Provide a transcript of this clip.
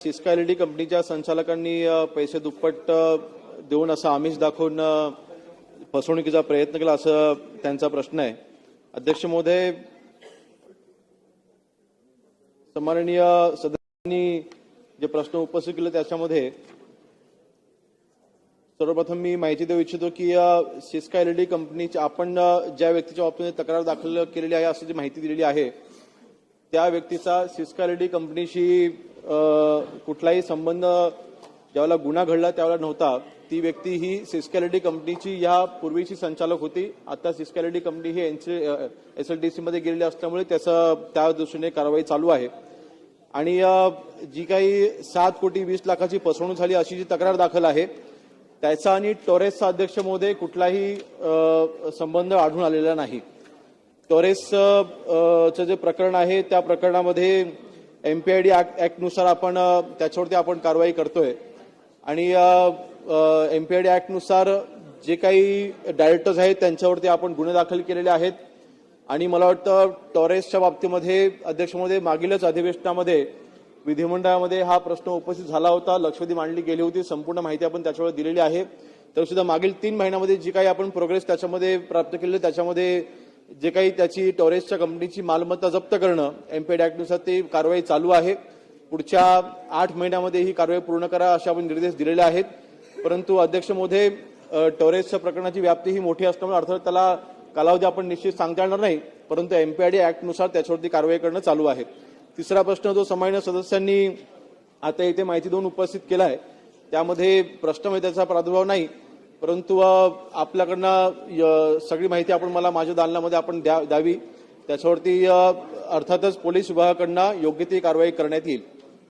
Syska LED कंपनीच्या संचालकांनी पैसे दुप्पट देऊन असा आमिष दाखवून फसवणुकीचा प्रयत्न केला असं त्यांचा प्रश्न आहे. अध्यक्ष महोदय सन्माननीय सदस्यांनी जे प्रश्न उपस्थित केले त्याच्यामध्ये सर्वप्रथम मी माहिती देऊ इच्छितो की सिस्का एलईडी कंपनीच्या आपण ज्या व्यक्तीच्या बाबतीत तक्रार दाखल केलेली आहे अशी जी माहिती दिलेली आहे त्या व्यक्तीचा सिस्का एलईडी कंपनीशी कुठलाही संबंध ज्यावेळेला गुन्हा घडला त्यावेळेला नव्हता ती व्यक्ती ही सिस्कॅलिटी कंपनीची या पूर्वीची संचालक होती. आता सिस्कॅलिटी कंपनी ही एस एलमध्ये गेलेली असल्यामुळे त्याचं त्या दृष्टीने कारवाई चालू आहे. आणि जी काही सात कोटी वीस लाखाची फसवणूक झाली अशी जी तक्रार दाखल आहे त्याचा आणि टोरेसचा अध्यक्ष महोदय कुठलाही संबंध आढळून आलेला नाही. टोरेसचं चं जे प्रकरण आहे त्या प्रकरणामध्ये एमपीआयडी ऍक्टनुसार आपण त्याच्यावरती आपण कारवाई करतोय. आणि एमपीआयडी ऍक्टनुसार जे काही डायरेक्टर्स आहेत त्यांच्यावरती आपण गुन्हे दाखल केलेले आहेत. आणि मला वाटतं टॉरेसच्या बाबतीमध्ये अध्यक्षमध्ये मागीलच अधिवेशनामध्ये विधिमंडळामध्ये हा प्रश्न उपस्थित झाला होता. लक्षवेधी मांडली गेली होती. संपूर्ण माहिती आपण त्याच्यावर दिलेली आहे. तर सुद्धा मागील तीन महिन्यामध्ये जी काही आपण प्रोग्रेस त्याच्यामध्ये प्राप्त केलेली त्याच्यामध्ये जे काही त्याची टॉरेसच्या कंपनीची मालमत्ता जप्त करणं एमपीड ऍक्टनुसार ती कारवाई चालू आहे. पुढच्या आठ महिन्यामध्ये ही कारवाई पूर्ण करा असे आपण निर्देश दिलेले आहेत. परंतु अध्यक्ष मोदे टॉरेसच्या प्रकरणाची व्याप्ती ही मोठी असल्यामुळे अर्थात त्याला कालावधी आपण निश्चित सांगता येणार नाही. परंतु एमपीआयडी ऍक्टनुसार त्याच्यावरती कारवाई करणं चालू आहे. तिसरा प्रश्न जो सामान्य सदस्यांनी आता इथे माहिती देऊन उपस्थित केला आहे त्यामध्ये प्रश्न त्याचा प्रादुर्भाव नाही. परंतु आपल्याकडनं य- सगळी माहिती आपण मला माझ्या दालनामध्ये आपण द्या- द्यावी. त्याच्यावरती अर्थातच पोलीस विभागाकडनं योग्य ती कारवाई करण्यात येईल.